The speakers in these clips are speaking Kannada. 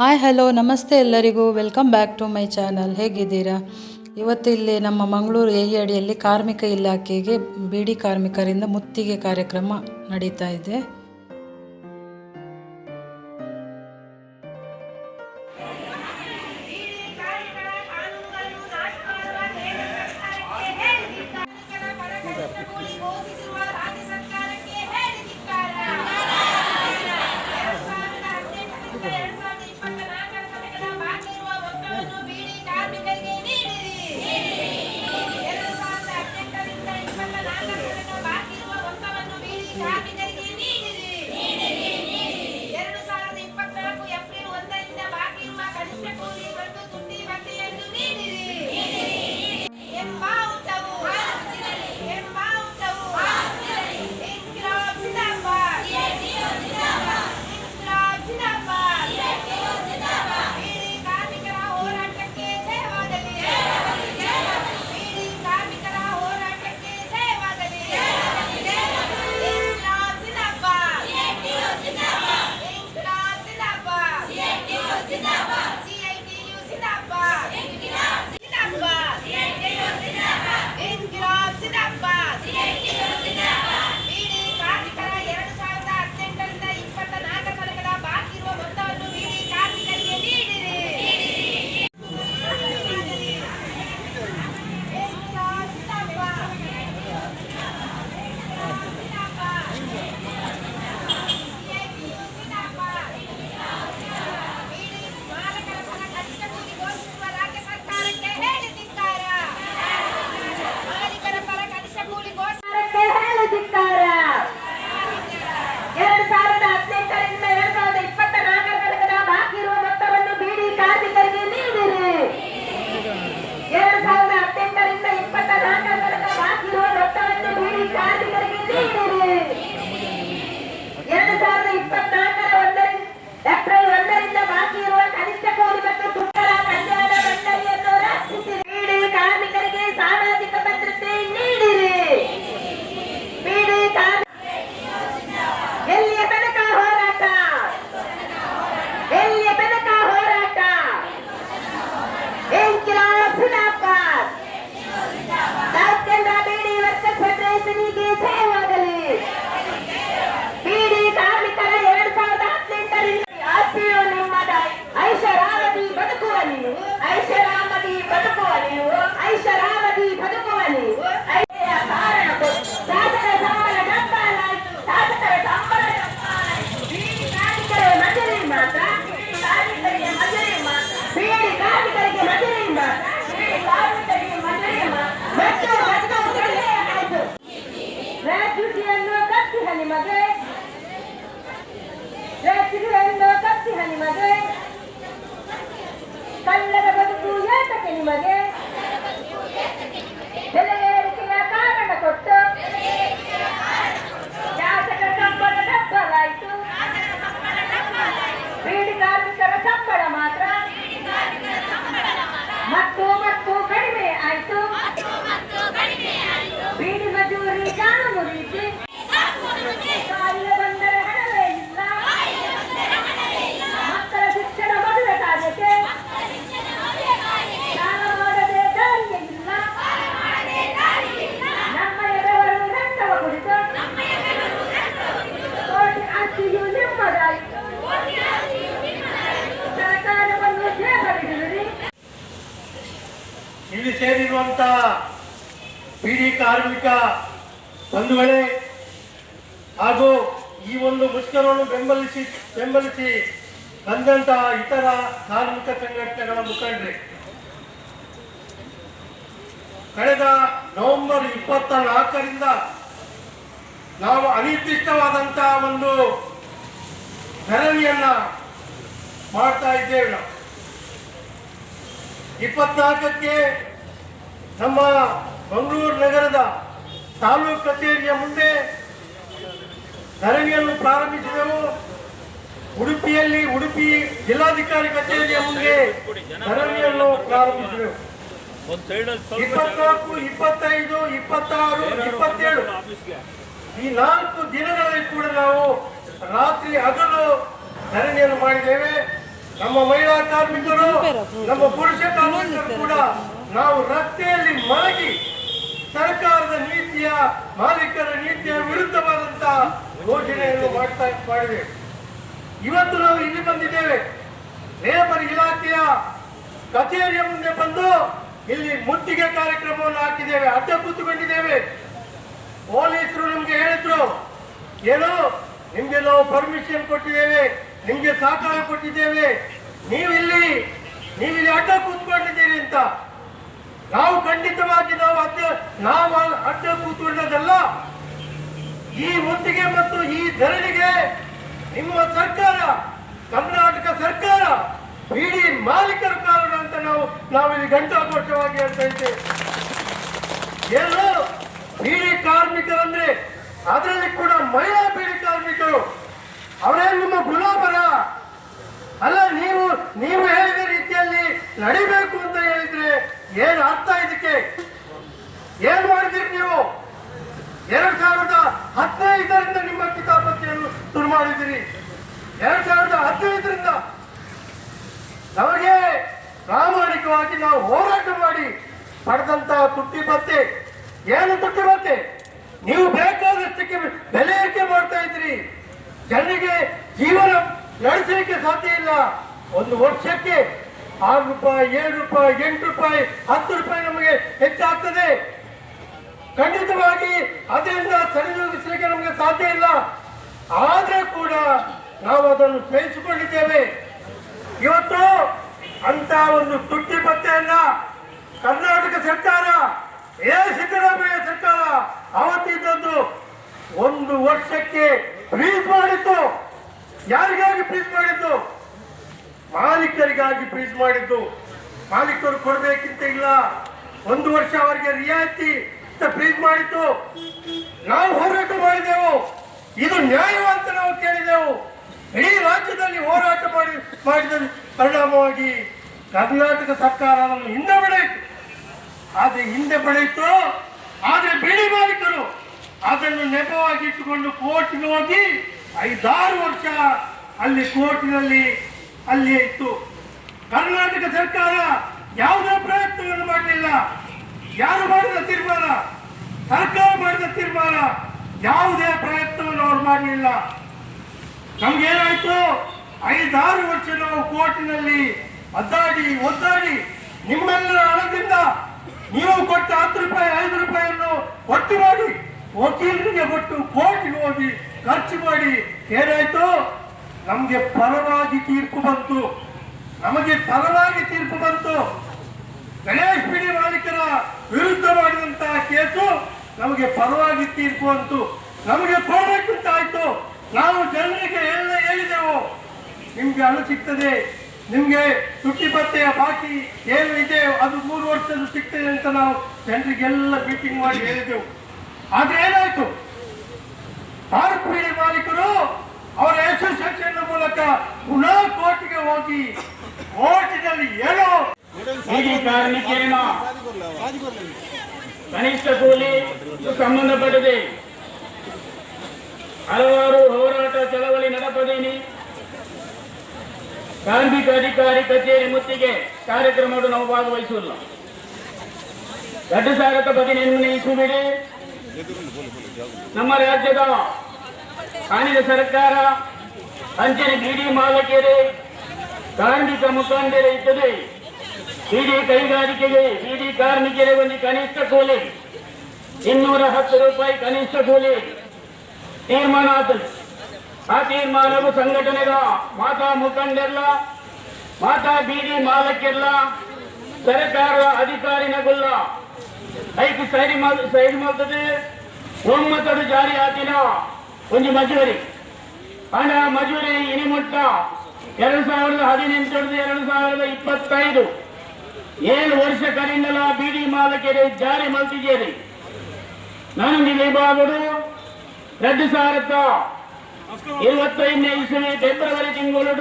ಹಾಯ್ ಹಲೋ ನಮಸ್ತೆ ಎಲ್ಲರಿಗೂ. Welcome back to my channel ಹೇಗಿದ್ದೀರಾ? ಇವತ್ತು ಇಲ್ಲಿ ನಮ್ಮ ಮಂಗಳೂರು ಎ ಅಡಿಯಲ್ಲಿ ಕಾರ್ಮಿಕ ಇಲಾಖೆಗೆ ಬೀಡಿ ಕಾರ್ಮಿಕರಿಂದ ಮುತ್ತಿಗೆ ಕಾರ್ಯಕ್ರಮ ನಡೀತಾ ಇದೆ. ಇರುವಂಥ ಬಿಡಿ ಕಾರ್ಮಿಕ ಬಂಧುಗಳೇ ಹಾಗೂ ಈ ಒಂದು ಮುಷ್ಕರವನ್ನು ಬೆಂಬಲಿಸಿ ಬೆಂಬಲಿಸಿ ಬಂದಂತಹ ಇತರ ಕಾರ್ಮಿಕ ಸಂಘಟನೆಗಳ ಮುಖಂಡರೇ, ಕಳೆದ ನವೆಂಬರ್ ಇಪ್ಪತ್ತ ನಾಲ್ಕರಿಂದ ನಾವು ಅನಿರ್ದಿಷ್ಟವಾದಂತಹ ಒಂದು ಧರಣಿಯನ್ನ ಮಾಡ್ತಾ ಇದ್ದೇವೆ ನಾವು. ಇಪ್ಪತ್ನಾಲ್ಕಕ್ಕೆ ನಮ್ಮ ಮಂಗಳೂರು ನಗರದ ತಾಲೂಕು ಕಚೇರಿಯ ಮುಂದೆ ಧರಣಿಯನ್ನು ಪ್ರಾರಂಭಿಸಿದೆವು. ಉಡುಪಿಯಲ್ಲಿ ಉಡುಪಿ ಜಿಲ್ಲಾಧಿಕಾರಿ ಕಚೇರಿಯ ಮುಂದೆ ಧರಣಿಯನ್ನು ಪ್ರಾರಂಭಿಸಿದೆವು. ಇಪ್ಪತ್ನಾಲ್ಕು, ಇಪ್ಪತ್ತೈದು, ಇಪ್ಪತ್ತಾರು, ಇಪ್ಪತ್ತೇಳು. ಈ ನಾಲ್ಕು ದಿನಗಳಲ್ಲಿ ಕೂಡ ನಾವು ರಾತ್ರಿ ಹಗಲು ಧರಣಿಯನ್ನು ಮಾಡಿದ್ದೇವೆ. ನಮ್ಮ ಮಹಿಳಾ ಕಾರ್ಮಿಕರು, ನಮ್ಮ ಪುರುಷ ಕಾರ್ಮಿಕರು ಕೂಡ ನಾವು ರಸ್ತೆಯಲ್ಲಿ ಮಲಗಿ ಸರ್ಕಾರದ ನೀತಿಯ ಮಾಲೀಕರ ನೀತಿಯ ವಿರುದ್ಧವಾದಂತಹ ಘೋಷಣೆಯನ್ನು ಮಾಡ್ತಾ ಮಾಡಿದೆ ಇವತ್ತು ನಾವು ಇಲ್ಲಿ ಬಂದಿದ್ದೇವೆ. ಲೇಬರ್ ಇಲಾಖೆಯ ಕಚೇರಿಯ ಮುಂದೆ ಬಂದು ಇಲ್ಲಿ ಮುತ್ತಿಗೆ ಕಾರ್ಯಕ್ರಮವನ್ನು ಹಾಕಿದ್ದೇವೆ ಅಡ್ಡ ಕೂತುಕೊಂಡಿದ್ದೇವೆ ಪೊಲೀಸರು ನಮ್ಗೆ ಹೇಳಿದ್ರು, ಏನು, ನಿಮ್ಗೆ ನಾವು ಪರ್ಮಿಷನ್ ಕೊಟ್ಟಿದ್ದೇವೆ, ನಿಮ್ಗೆ ಸಹಕಾರ ಕೊಟ್ಟಿದ್ದೇವೆ. ನೀವಿಲ್ಲಿ ನೀವಿಲ್ಲಿ ಅಡ್ಡ ಕೂತ್ಕೊಂಡಿದ್ದೀರಿ ಅಂತ. ನಾವು ಖಂಡಿತವಾಗಿ ನಾವು ಅಡ್ಡ ನಾವು ಅಡ್ಡ ಕೂತುಳ್ಳದಲ್ಲ ಈ ಮುತ್ತಿಗೆ ಮತ್ತು ಈ ಧರಣಿಗೆ ನಿಮ್ಮ ಸರ್ಕಾರ, ಕರ್ನಾಟಕ ಸರ್ಕಾರ, ಇಡೀ ಮಾಲೀಕರ ಕಾರಣ ಅಂತ ನಾವು ನಾವಿಲ್ಲಿ ಘಂಟಾಘೋಷವಾಗಿ ಹೇಳ್ತಾ ಇದ್ದೇವೆ. ಏನು ಬೀಡಿ ಕಾರ್ಮಿಕರಂದ್ರೆ ಅದರಲ್ಲಿ ಕೂಡ ಮಹಿಳಾ ಬೀಡಿ ಕಾರ್ಮಿಕರು. ಅವರೇ ನಿಮ್ಮ ಗುಲಾಬರ. ಅಲ್ಲ, ನೀವು ನೀವು ಹೇಳಿದ ರೀತಿಯಲ್ಲಿ ನಡಿಬೇಕು ಅಂತ ಹೇಳಿದ್ರೆ ಏನು ಅರ್ಥ ಇದಕ್ಕೆ? ಏನ್ ಮಾಡಿದಿರಿ ನೀವು? ಎರಡ್ ಸಾವಿರದ ಹದಿನೈದರಿಂದ ನಿಮ್ಮ ಕಿತಾಪತಿಯನ್ನು ಶುರು ಮಾಡಿದಿರಿ ಎರಡ್ ಸಾವಿರದ ಹದಿನೈದರಿಂದ ನಮಗೆ ಪ್ರಾಮಾಣಿಕವಾಗಿ ನಾವು ಹೋರಾಟ ಮಾಡಿ ಪಡೆದಂತಹ ತುಟ್ಟಿ ಭತ್ತೆ ಏನು ತುಟ್ಟಿ ಭತ್ತೆ ನೀವು ಬೇಕಾದಷ್ಟಕ್ಕೆ ಬೆಲೆ ಏರಿಕೆ ಮಾಡ್ತಾ ಇದ್ರಿ ಜನರಿಗೆ ಜೀವನ ನಡೆಸಲಿಕ್ಕೆ ಸಾಧ್ಯ ಇಲ್ಲ. ಒಂದು ವರ್ಷಕ್ಕೆ ಆರು ರೂಪಾಯಿ, ಏಳು ರೂಪಾಯಿ, ಎಂಟು ರೂಪಾಯಿ, ಹತ್ತು ರೂಪಾಯಿ ನಮಗೆ ಹೆಚ್ಚಾಗ್ತದೆ. ಖಂಡಿತವಾಗಿ ಅದರಿಂದ ಸರಿದೂಗಿಸಲಿಕ್ಕೆ ನಮಗೆ ಸಾಧ್ಯ ಇಲ್ಲ. ಆದ್ರೆ ಕೂಡ ನಾವು ಅದನ್ನು ಸಹಿಸಿಕೊಂಡಿದ್ದೇವೆ ಇವತ್ತು ಅಂತ ಒಂದು ತುಟ್ಟಿ ಪತ್ತೆಯನ್ನ ಕರ್ನಾಟಕ ಸರ್ಕಾರ ಏ ಸಿದ್ದರಾಮಯ್ಯ ಸರ್ಕಾರ ಅವತ್ತಿದ್ದದ್ದು ಒಂದು ವರ್ಷಕ್ಕೆ ಫ್ರೀಸ್ ಮಾಡಿತ್ತು. ಯಾರಿಗಾಗಿ ಫ್ರೀಸ್ ಮಾಡಿದ್ದು ಮಾಲೀಕರಿಗಾಗಿ ಫ್ರೀಸ್ ಮಾಡಿದ್ದು. ಮಾಲೀಕರು ಕೊಡಬೇಕಿಂತ ಇಲ್ಲ. ಒಂದು ವರ್ಷ ಅವರಿಗೆ ರಿಯಾಯಿತಿ ಫ್ರೀಸ್ ಮಾಡಿತ್ತು ನಾವು ಹೋರಾಟ ಮಾಡಿದೆವು. ಇದು ನ್ಯಾಯವಂತ ನಾವು ಕೇಳಿದೆವು. ಇಡೀ ರಾಜ್ಯದಲ್ಲಿ ಹೋರಾಟ ಮಾಡಿ, ಮಾಡಿದ ಪರಿಣಾಮವಾಗಿ ಕರ್ನಾಟಕ ಸರ್ಕಾರ ಅದನ್ನು ಹಿಂದೆ ಬೆಳೆಯಿತು. ಆದ್ರೆ ಹಿಂದೆ ಬೆಳೆಯಿತು. ಆದ್ರೆ ಬಿಡಿ ಮಾಲೀಕರು ಅದನ್ನು ನೆಪವಾಗಿ ಇಟ್ಟುಕೊಂಡು ಕೋರ್ಟ್ಗೆ ಹೋಗಿ ಐದಾರು ವರ್ಷ ಅಲ್ಲಿ ಕೋರ್ಟಿನಲ್ಲಿ ಅಲ್ಲಿ ಇತ್ತು. ಕರ್ನಾಟಕ ಸರ್ಕಾರ ಯಾವುದೇ ಪ್ರಯತ್ನವನ್ನು ಮಾಡಲಿಲ್ಲ. ಯಾರು ಮಾಡಿದ ತೀರ್ಮಾನ? ಸರ್ಕಾರ ಮಾಡಿದ ತೀರ್ಮಾನ ಯಾವುದೇ ಪ್ರಯತ್ನವನ್ನು ಅವ್ರು ಮಾಡಲಿಲ್ಲ. ನಮ್ಗೇನಾಯ್ತು? ಐದಾರು ವರ್ಷ ನಾವು ಕೋರ್ಟಿನಲ್ಲಿ ಅದ್ದಾಡಿ ಒದ್ದಾಡಿ ನಿಮ್ಮೆಲ್ಲರ ಹಣದಿಂದ ನೀವು ಕೊಟ್ಟ ಹತ್ತು ರೂಪಾಯಿ, ಐದು ರೂಪಾಯಿಯನ್ನು ಒಟ್ಟು ಮಾಡಿ ವಕೀಲರಿಗೆ ಕೊಟ್ಟು ಕೋರ್ಟ್ಗೆ ಹೋಗಿ ಖರ್ಚು ಮಾಡಿ. ಏನಾಯ್ತು? ನಮ್ಗೆ ಪರವಾಗಿ ತೀರ್ಪು ಬಂತು. ನಮಗೆ ಪರವಾಗಿ ತೀರ್ಪು ಬಂತು. ಗಣೇಶ್ ಬಿಡಿ ಮಾಲೀಕರ ವಿರುದ್ಧ ಮಾಡಿದಂತಹ ಕೇಸು ನಮಗೆ ಪರವಾಗಿ ತೀರ್ಪು ಅಂತು ನಮಗೆ ಆಯ್ತು. ನಾವು ಜನರಿಗೆ ಎಲ್ಲ ಹೇಳಿದೆವು. ನಿಮ್ಗೆ ಹಣ ಸಿಗ್ತದೆ. ನಿಮ್ಗೆ ತುಟ್ಟಿ ಬತ್ತೆಯ ಬಾಕಿ ಏನು ಇದೆ, ಅದು ಮೂರು ವರ್ಷದ ಸಿಗ್ತದೆ ಅಂತ ನಾವು ಜನರಿಗೆಲ್ಲ ಮೀಟಿಂಗ್ ಮಾಡಿ ಹೇಳಿದೆವು. ಆದ್ರೆ ಏನಾಯ್ತು? ಪಾರ್ಕ್ ಬೀಡಿ ಮಾಲೀಕರು ಅವರ ಅಸೋಸಿಯೇಷನ್ ಮೂಲಕ ಪುನಃ ಕೋರ್ಟ್ಗೆ ಹೋಗಿ ಕೋರ್ಟಿನಲ್ಲಿ ಏನೋ ಬೀದಿ ಕಾರ್ಮಿಕರಿನ ಕನಿಷ್ಠ ಕೂಲಿ ಸಂಬಂಧಪಟ್ಟಿದೆ. ಹಲವಾರು ಹೋರಾಟ ಚಳವಳಿ ನಡೆಪದೀನಿ. ಕಾರ್ಮಿಕ ಅಧಿಕಾರಿ ಕಚೇರಿ ಮುತ್ತಿಗೆ ಕಾರ್ಯಕ್ರಮವನ್ನು ನಾವು ಭಾಗವಹಿಸಿಲ್ಲ ಎರಡು ಸಾವಿರದ ಹದಿನೆಂಟನೇ ಇಸುವಿಗೆ ನಮ್ಮ ರಾಜ್ಯದ ಕಾಂಗ್ರೆಸ್ ಸರ್ಕಾರ ಅಂಚನೆ ಬಿಡಿ ಮಾಲಕಿಯರೇ, ಕಾರ್ಮಿಕ ಮುಖಾಂತರ ಇದ್ದದೆ ಬಿಡಿ ಕೈಗಾರಿಕೆಗೆ, ಬಿಡಿ ಕಾರ್ಮಿಕರಿಗೆ ಒಂದು ಕನಿಷ್ಠ ಕೂಲಿ. ಇನ್ನೂರ ಹತ್ತು ರೂಪಾಯಿ ಕನಿಷ್ಠ ಕೂಲಿ. ತೀರ್ಮಾನ ಆತದೆ ಆ ತೀರ್ಮಾನವು ಸಂಘಟನೆದ ಮಾತಾ ಮುಖಂಡರ್ಲ, ಮಾತಾ ಬೀಡಿ ಮಾಲಕ್ಕೆಲ್ಲ ಸರ್ಕಾರದ ಅಧಿಕಾರಿನಗುಲ್ಲ ಐದು ಸೈಡ್ ಸೈರಿ ಮಾಡ್ತದೆ ಒಮ್ಮತಡು ಜಾರಿ ಆತಿನ ಒಂದು ಮಜೂರಿ. ಹಣ ಮಜೂರಿ ಇನಿಮುಟ್ಟ ಎರಡು ಸಾವಿರದ ಹದಿನೆಂಟರಿಂದ ಎರಡು ಸಾವಿರದ ಇಪ್ಪತ್ತೈದು. ಏಳು ವರ್ಷ ಕರಿಂದಲ ಬೀಡಿ ಮಾಲಕೆರೆ ಜಾರಿ ಮಾಡ್ತಿದ್ದೀರಿ ನಾನು ಬಾಬುಡು. ಎರಡು ಸಾವಿರದ ಇರುವತ್ತೈದನೇ ಇಸವಿ ಫೆಬ್ರವರಿ ತಿಂಗಳು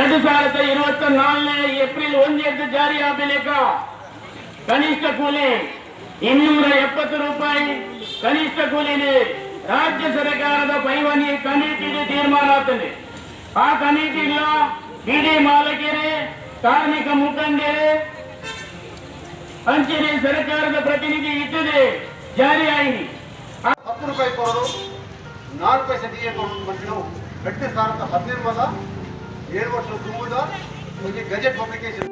ಎರಡು ಸಾವಿರದ ಇರುವತ್ತ ನಾಲ್ಕನೇ ಏಪ್ರಿಲ್ ಒಂದೆದ್ದು ಜಾರಿ ಆಗಲೇಕ ಕನಿಷ್ಠ ಕೂಲಿ ಇನ್ನೂರ ಎಪ್ಪತ್ತು ರೂಪಾಯಿ. ಕನಿಷ್ಠ ಕೂಲಿನೇ ರಾಜ್ಯ ಸರ್ಕಾರದ ಪೈವನಿ ಕಮಿಟಿಗೆ ತೀರ್ಮಾನ ಆಗ್ತದೆ. ಆ ಕಮಿಟಿಗಳ ಬಿಡಿ ಮಾಲಕರೇ, ಕಾರ್ಮಿಕ ಮುಖಂಡರೇ ಅಂಚಿನ ಸರ್ಕಾರದ ಪ್ರತಿನಿಧಿ ಇದ್ದದೆ ಜಾರಿಯಾಯಿನಿ ಹತ್ತು ರೂಪಾಯಿ ಕೊಡೋದು ನಾಲ್ಕು ಪೈಸೆ ಡಿ ಎ ಕೊಡೋದು ಬಂದು ಗಟ್ಟಿ ಸಾರದ ಹದಿನೈದು ಮದ ಏಳು ವರ್ಷ ತುಂಬುದ ಒಂದು ಗೆಜೆಟ್ ಪಬ್ಲಿಕೇಶನ್